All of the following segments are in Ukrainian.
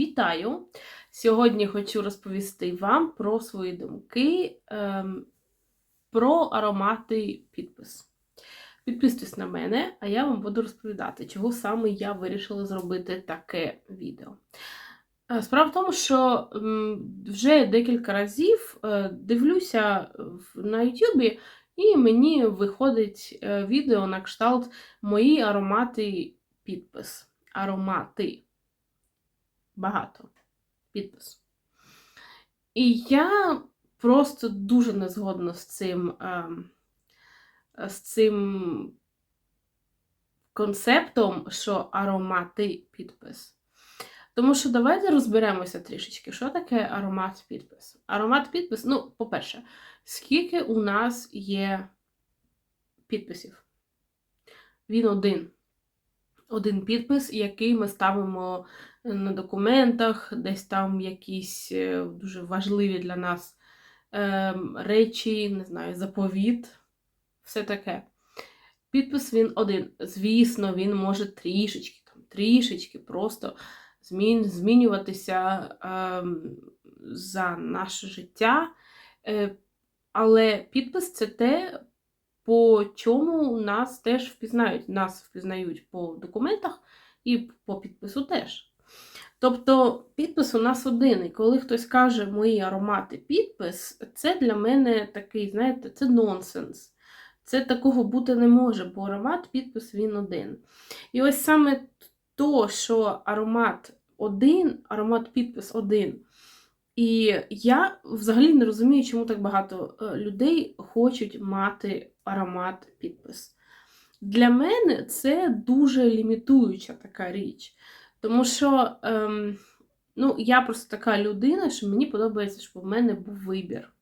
Вітаю! Сьогодні хочу розповісти вам про свої думки ем, про аромати підпис. Підписуйтесь на мене, а я вам буду розповідати, чого саме я вирішила зробити таке відео. Е, Справа в тому, що вже декілька разів е, дивлюся на Ютубі, і мені виходить е, відео на кшталт мої аромати підпис. Аромати. Багато. Підпис. І я просто дуже не згодна з цим, ем, з цим концептом, що аромати підпис. Тому що давайте розберемося трішечки, що таке аромат підпис. Аромат підпис, ну, по-перше, скільки у нас є підписів? Він один. Один підпис, який ми ставимо на документах, десь там якісь е, дуже важливі для нас ем, речі, не знаю, заповіт, все таке. Підпис він один. Звісно, він може трішечки, там, трішечки просто змін, змінюватися ем, за наше життя. Е, але підпис це те, по чому нас теж впізнають. Нас впізнають по документах і по підпису теж. Тобто підпис у нас один. І коли хтось каже мої аромати підпис, це для мене такий, знаєте, це нонсенс. Це такого бути не може, бо аромат підпис він один. І ось саме то, що аромат один, аромат підпис один. І я взагалі не розумію, чому так багато е, людей хочуть мати аромат підпис. Для мене це дуже лімітуюча така річ. Тому що ем, ну, я просто така людина, що мені подобається, щоб у мене був вибір.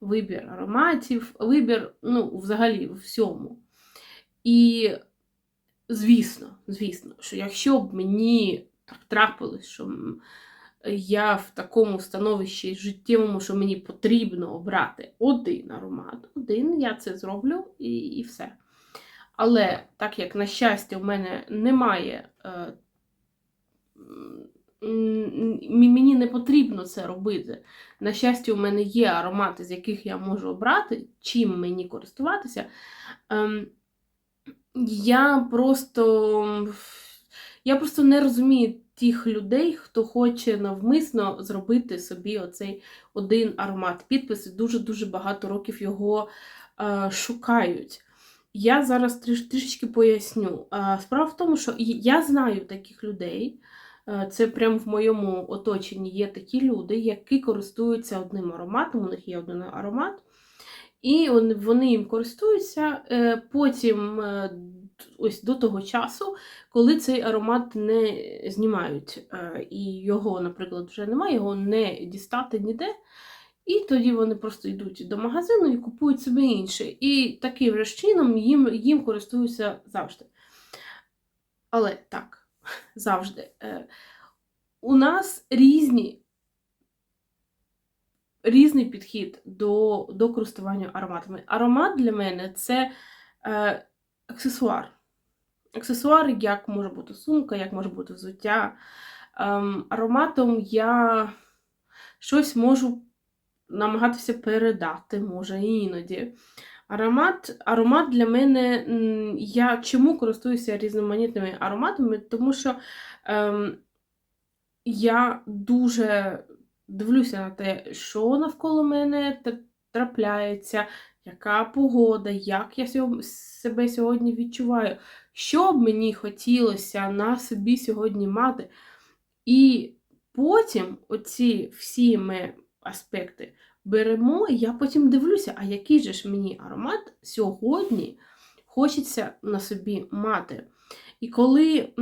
Вибір ароматів, вибір, ну, взагалі, у всьому. І, звісно, звісно, що якщо б мені так трапилось, що я в такому становищі життєвому, що мені потрібно обрати один аромат, один, я це зроблю і, і все. Але так як, на щастя, у мене немає. Е, мені не потрібно це робити. На щастя, у мене є аромати, з яких я можу обрати, чим мені користуватися. Ем, я просто я просто не розумію тих людей, хто хоче навмисно зробити собі оцей один аромат. Підписи дуже-дуже багато років його е, шукають. Я зараз трішечки поясню. Е, справа в тому, що я знаю таких людей. Е, Це прямо в моєму оточенні є такі люди, які користуються одним ароматом, у них є один аромат, і вони- їм користуються е, потім е, ось до того часу, коли цей аромат не знімають, і його, наприклад, вже немає, його не дістати ніде. І тоді вони просто йдуть до магазину і купують собі інше. І таким же чином їм, їм користуються завжди. Але так, завжди. Е, У нас різні, різний підхід до, до користування ароматами. Аромат для мене це е, аксесуар. Аксесуар, як може бути сумка, як може бути взуття. Ем, ароматом я щось можу намагатися передати, може, іноді. Аромат, аромат для мене, я чому користуюся різноманітними ароматами? Тому що ем, я дуже дивлюся на те, що навколо мене трапляється, яка погода, як я себе сьогодні відчуваю, що б мені хотілося на собі сьогодні мати. І потім оці всі ми аспекти беремо, і я потім дивлюся, а який же ж мені аромат сьогодні хочеться на собі мати. І коли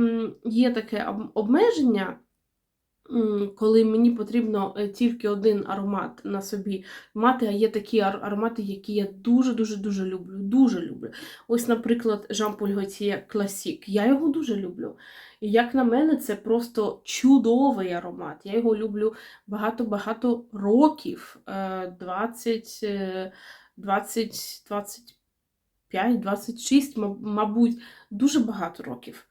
є таке обмеження, коли мені потрібно е, тільки один аромат на собі мати, а є такі аромати, які я дуже-дуже-дуже люблю. Дуже люблю. Ось, наприклад, Jean-Paul Gaultier Classic. Я його дуже люблю. І як на мене, це просто чудовий аромат. Я його люблю багато-багато років. Е, 20, е, 20, 25, 26, мабуть, дуже багато років.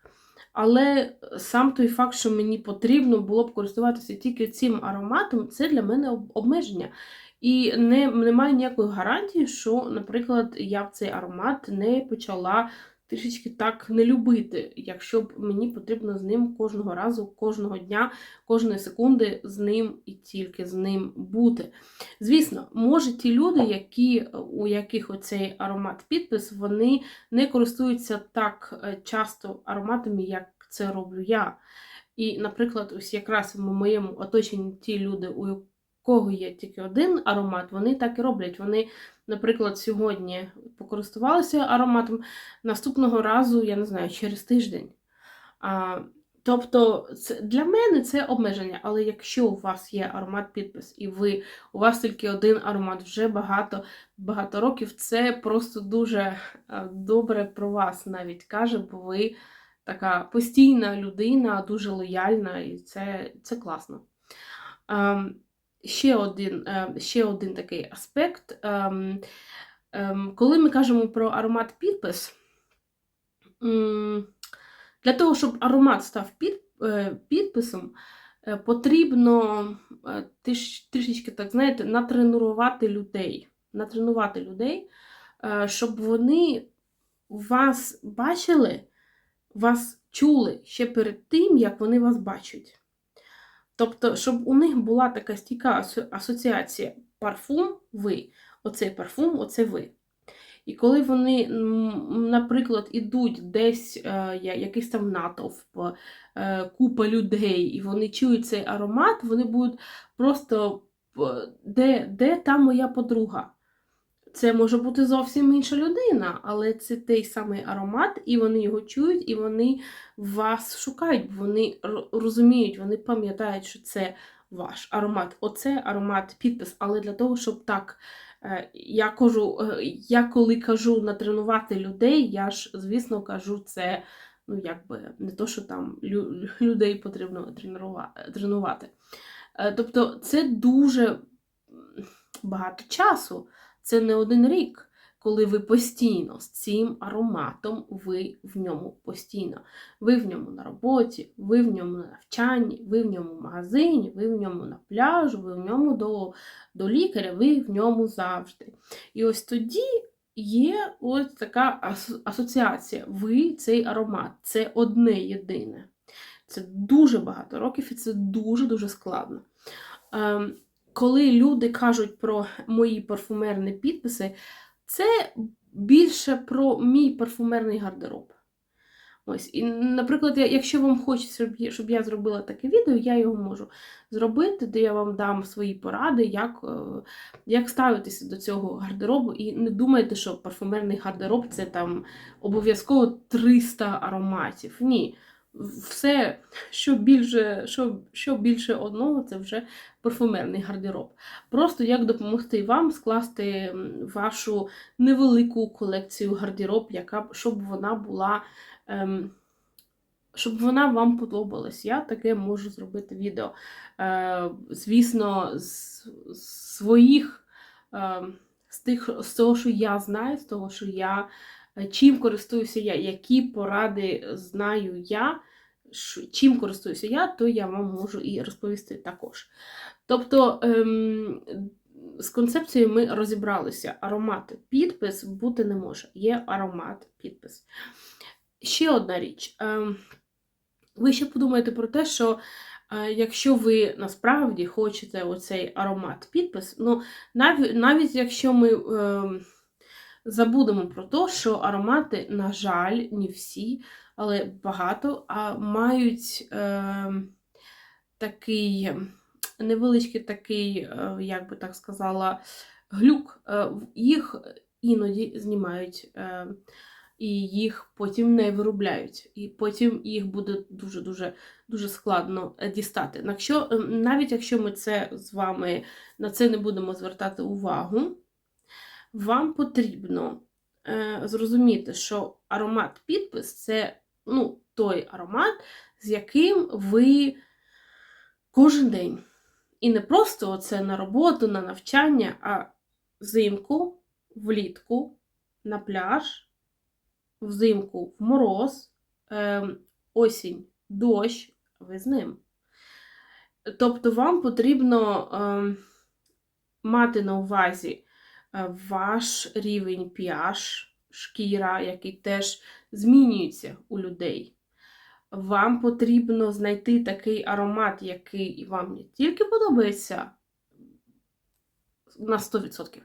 Але сам той факт, що мені потрібно було б користуватися тільки цим ароматом, це для мене обмеження. І не, немає ніякої гарантії, що, наприклад, я б цей аромат не почала трішечки так не любити, якщо б мені потрібно з ним кожного разу, кожного дня, кожної секунди з ним і тільки з ним бути. Звісно, може ті люди, які, у яких оцей аромат підпис, вони не користуються так е, часто ароматами, як це роблю я. І, наприклад, ось якраз в моєму оточенні ті люди, у кого є тільки один аромат, вони так і роблять. Вони, наприклад, сьогодні покористувалися ароматом, наступного разу, я не знаю, через тиждень. А, тобто, це, для мене це обмеження. Але якщо у вас є аромат підпис, і ви, у вас тільки один аромат вже багато, багато років, це просто дуже е, добре про вас навіть каже, бо ви така постійна людина, дуже лояльна, і це, це класно. Ще, один, е, ще один такий аспект. Ем, ем, коли ми кажемо про аромат підпис, для того, щоб аромат став е, підписом, е, потрібно трішечки, так знаєте, натренувати людей. Натренувати людей, щоб вони вас бачили, вас чули ще перед тим, як вони вас бачать. Тобто, щоб у них була така стійка асоціація парфум ви, оцей парфум, оце ви. І коли вони, наприклад, ідуть десь е, якийсь там натовп, е, купа людей, і вони чують цей аромат, вони будуть просто е, де, де та моя подруга? Це може бути зовсім інша людина, але це той самий аромат, і вони його чують, і вони вас шукають, вони розуміють, вони пам'ятають, що це ваш аромат. Оце аромат підпис. Але для того, щоб так, е, я кажу, е, я коли кажу натренувати людей, я ж, звісно, кажу це. Ну, якби не то, що там людей потрібно тренувати. Е, Тобто, це дуже багато часу. Це не один рік, коли ви постійно з цим ароматом, ви в ньому постійно. Ви в ньому на роботі, ви в ньому на навчанні, ви в ньому в магазині, ви в ньому на пляжу, ви в ньому до, до лікаря, ви в ньому завжди. І ось тоді є ось така асоціація. Ви цей аромат, це одне єдине. Це дуже багато років і це дуже-дуже складно. Коли люди кажуть про мої парфумерні підписи, це більше про мій парфумерний гардероб. Ось, і, наприклад, якщо вам хочеться, щоб я- зробила таке відео, я його можу зробити, де я вам дам свої поради, як, е, як ставитися до цього гардеробу. І не думайте, що парфумерний гардероб це там обов'язково 300 ароматів. Ні. Все, що більше, що, що більше одного, це вже парфумерний гардероб. Просто як допомогти вам скласти вашу невелику колекцію гардероб, яка щоб вона була. Ем, щоб вона вам подобалась. Я таке можу зробити відео. Е, звісно, з, своїх, е, з, тих, з того, що я знаю, з того, що я е, чим користуюся я, які поради знаю я, чим користуюся я, то я вам можу і розповісти також. Тобто ем, з концепцією ми розібралися. Аромат підпис бути не може. Є аромат підпис. Ще одна річ. Ем, ви ще подумаєте про те, що е, якщо ви насправді хочете оцей аромат підпис, ну навіть, навіть якщо ми ем, забудемо про те, що аромати, на жаль, не всі, але багато а мають ем, такий невеличкий такий, е, як би так сказала, глюк. Е, Їх іноді знімають. е, і їх потім не виробляють. І потім їх буде дуже-дуже дуже складно е, дістати. Якщо, е, навіть якщо ми це з вами на це не будемо звертати увагу, вам потрібно е, зрозуміти, що аромат підпис це ну, той аромат, з яким ви кожен день. І не просто оце на роботу, на навчання, а взимку, влітку, на пляж взимку в мороз, ем, осінь, дощ, ви з ним. Тобто вам потрібно е, мати на увазі е, ваш рівень pH, шкіра, який теж змінюється у людей. Вам потрібно знайти такий аромат, який вам не тільки подобається на 100%,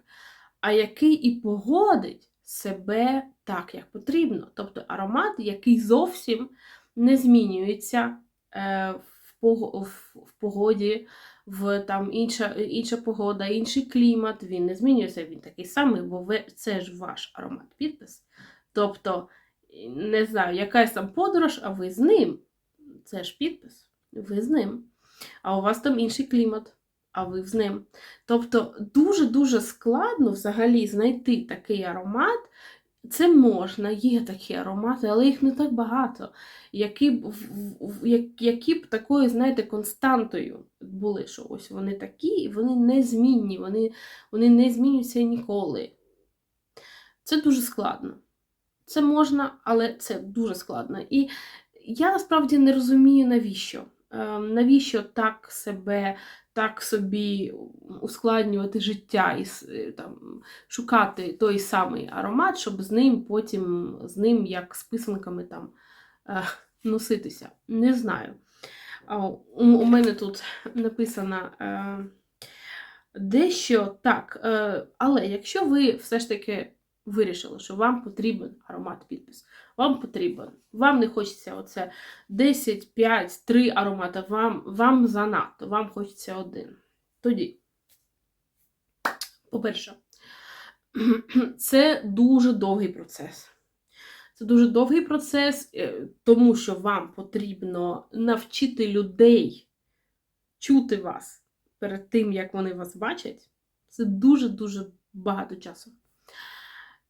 а який і погодить себе так, як потрібно. Тобто аромат, який зовсім не змінюється е, в, пого- в, в погоді, в там інша, інша погода, інший клімат, він не змінюється, він такий самий, бо ви, це ж ваш аромат підпис. Тобто, не знаю, якась там подорож, а ви з ним. Це ж підпис. Ви з ним. А у вас там інший клімат, а ви з ним. Тобто дуже-дуже складно взагалі знайти такий аромат. Це можна, є такі аромати, але їх не так багато, які б, які б такою, знаєте, константою були, що ось вони такі, і вони незмінні, вони, вони не змінюються ніколи. Це дуже складно. Це можна, але це дуже складно. І я насправді не розумію, навіщо. Е, Навіщо так себе, так собі ускладнювати життя і е, там, шукати той самий аромат, щоб з ним потім з ним як з писанками там е, носитися. Не знаю. У, мене тут написано е, дещо так. Але якщо ви все ж таки вирішили, що вам потрібен аромат підпис, вам потрібен, вам не хочеться оце 10, 5, 3 аромати, вам, вам занадто, вам хочеться один. Тоді, по-перше, це дуже довгий процес. Це дуже довгий процес, е, тому що вам потрібно навчити людей чути вас перед тим, як вони вас бачать. Це дуже-дуже багато часу.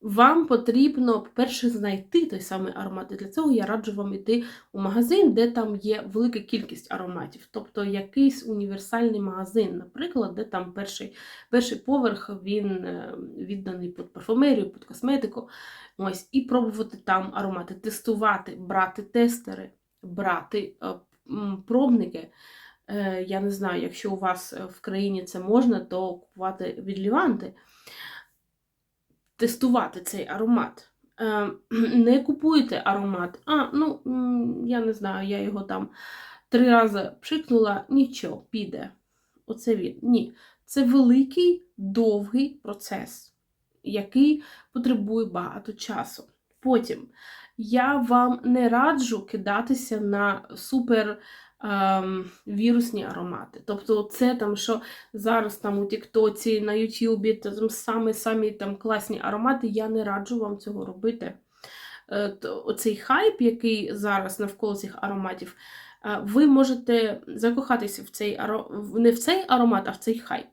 Вам потрібно, по-перше, знайти той самий аромат. І для цього я раджу вам йти у магазин, де там є велика кількість ароматів. Тобто якийсь універсальний магазин, наприклад, де там перший, перший поверх він е, відданий під парфумерію, під косметику. Ось, і пробувати там аромати, тестувати, брати тестери, брати е, пробники. Е, Я не знаю, якщо у вас в країні це можна, то купувати від Ліванти тестувати цей аромат. Е, Не купуйте аромат. А, ну, я не знаю, я його там три рази пшикнула, нічого, піде. Оце він. Ні. Це великий, довгий процес, який потребує багато часу. Потім я вам не раджу кидатися на супер вірусні аромати. Тобто, це там, що зараз там у Тіктоці, на Ютубі, там самі самі там класні аромати, я не раджу вам цього робити. Е, Оцей хайп, який зараз навколо цих ароматів, е, ви можете закохатися в цей не в цей аромат, а в цей хайп.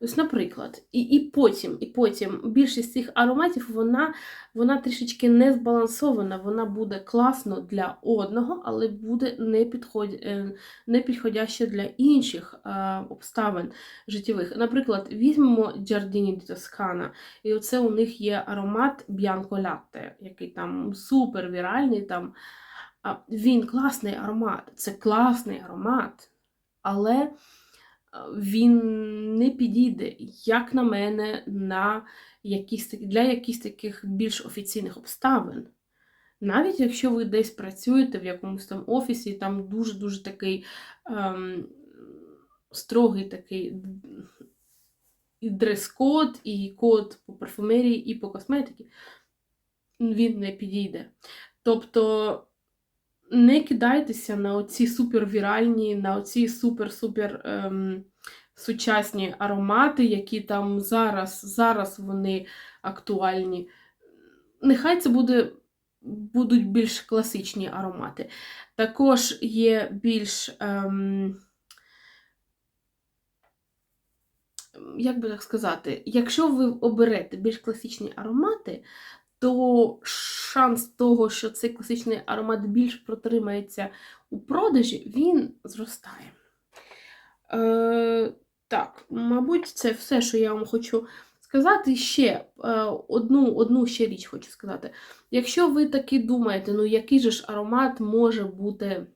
Ось, наприклад, і, і потім, і потім більшість цих ароматів вона, вона трішечки не збалансована, вона буде класно для одного, але буде не, підход... е, не підходяща для інших е, обставин життєвих. Наприклад, візьмемо Giardini di Toscana, і оце у них є аромат Bianco Latte, який там супер віральний. Там. Він класний аромат, це класний аромат, але він не підійде, як на мене, на якісь, для якихось таких більш офіційних обставин. Навіть якщо ви десь працюєте в якомусь там офісі, там дуже-дуже такий ем, строгий такий і дрес-код, і код по парфумерії, і по косметиці, він не підійде. Тобто не кидайтеся на оці супервіральні, на оці супер-супер ем, сучасні аромати, які там зараз, зараз вони актуальні. Нехай це буде, будуть більш класичні аромати. Також є більш. Ем, як би так сказати, якщо ви оберете більш класичні аромати, то шанс того, що цей класичний аромат більш протримається у продажі, він зростає. Е, так, мабуть, це все, що я вам хочу сказати ще е, одну, одну ще річ хочу сказати. Якщо ви таки думаєте, ну який же ж аромат може бути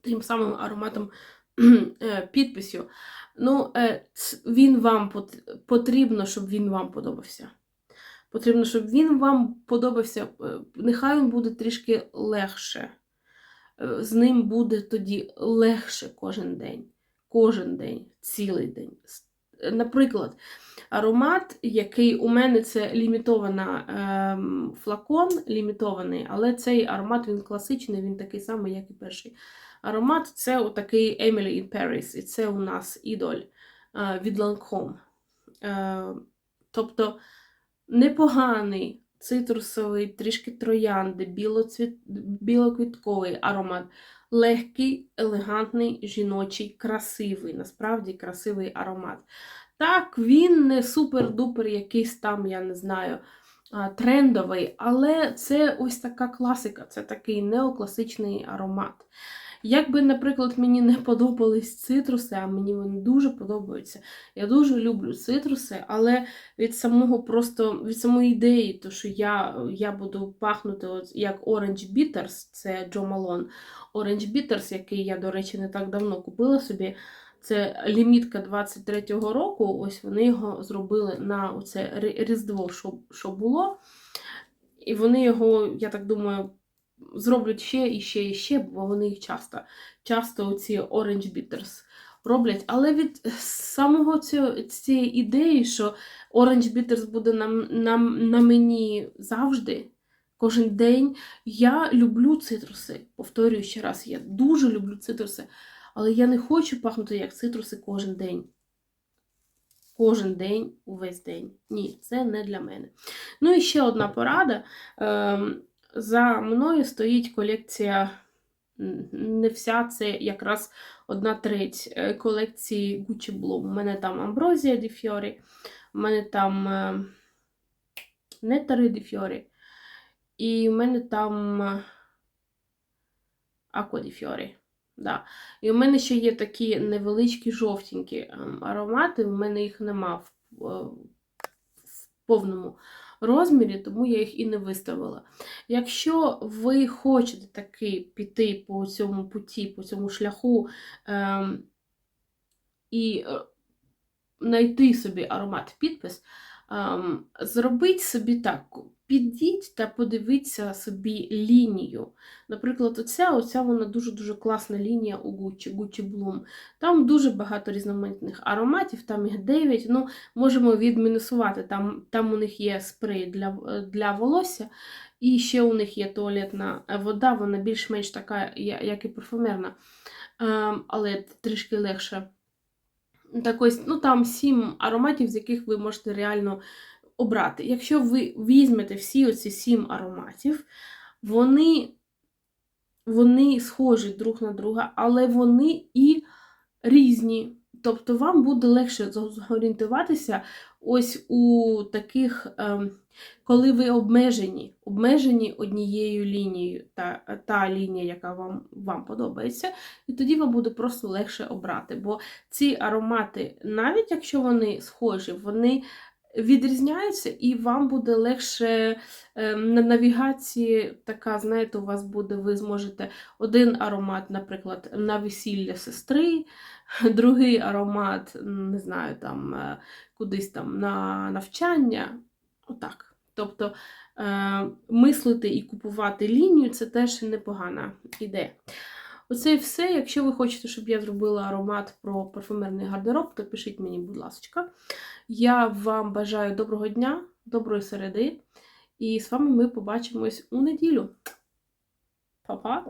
тим самим ароматом е, підписю, ну, е, він вам потрібно, щоб він вам подобався. Потрібно, щоб він вам подобався. е, Нехай він буде трішки легше. Е, З ним буде тоді легше кожен день. Кожен день, цілий день. Е, Наприклад, аромат, який у мене це лімітована ем, флакон, лімітований, але цей аромат він класичний, він такий самий, як і перший. Аромат це отакий Emily in Paris, і це у нас ідоль е, від Lancome. Е, тобто непоганий цитрусовий, трішки троянди, білоцвіт... білоквітковий аромат. Легкий, елегантний, жіночий, красивий, насправді красивий аромат. Так, він не супер-дупер якийсь там, я не знаю, трендовий, але це ось така класика, це такий неокласичний аромат. Якби, наприклад, мені не подобались цитруси, а мені вони дуже подобаються. Я дуже люблю цитруси, але від самого просто від самої ідеї, то що я, я буду пахнути от як Orange Bitters, це Джо Малон. Orange Bitters, який я, до речі, не так давно купила собі. Це лімітка 23-го року. Ось вони його зробили на оце Різдво, що, що було. І вони його, я так думаю, зроблять ще і ще і ще, бо вони їх часто, часто ці Orange Bitters роблять. Але від самого цього, цієї ідеї, що Orange Bitters буде на, на, на мені завжди, кожен день, я люблю цитруси. Повторюю ще раз, я дуже люблю цитруси. Але я не хочу пахнути як цитруси кожен день. Кожен день, увесь день. Ні, це не для мене. Ну і ще одна порада. За мною стоїть колекція, не вся, це якраз одна треть е, колекції Gucci Bloom. У мене там Амброзія Ді Фьорі, у мене там е, Нетари Ді Фьорі, і в мене там Аква Ді Фьорі. Да. І у мене ще є такі невеличкі жовтенькі ем, аромати, у мене їх нема в, е, в повному розмірі, тому я їх і не виставила. Якщо ви хочете таки піти по цьому путі, по цьому шляху ем, і е, знайти собі аромат підпис, ем, зробіть собі так. Підіть та подивіться собі лінію. Наприклад, оця, оця вона дуже-дуже класна лінія у Gucci, Gucci Bloom. Там дуже багато різноманітних ароматів, там їх 9. Ну, можемо відмінусувати. Там, там у них є спрей для, для волосся, і ще у них є туалетна вода, вона більш-менш така, як і парфумерна, ем, але трішки легше. Так ось, ну там сім ароматів, з яких ви можете реально обрати. Якщо ви візьмете всі оці сім ароматів, вони, вони схожі друг на друга, але вони і різні. Тобто вам буде легше зорієнтуватися ось у таких, ем, коли ви обмежені, обмежені однією лінією, та, та лінія, яка вам, вам подобається, і тоді вам буде просто легше обрати. Бо ці аромати, навіть якщо вони схожі, вони відрізняються, і вам буде легше ем, на навігації така, знаєте, у вас буде, ви зможете один аромат, наприклад, на весілля сестри, другий аромат, не знаю, там е, кудись там на навчання. Отак. Тобто е, мислити і купувати лінію це теж непогана ідея. Оце і все. Якщо ви хочете, щоб я зробила аромат про парфумерний гардероб, то пишіть мені, будь ласка. Я вам бажаю доброго дня, доброї середи, і з вами ми побачимось у неділю. Па-па!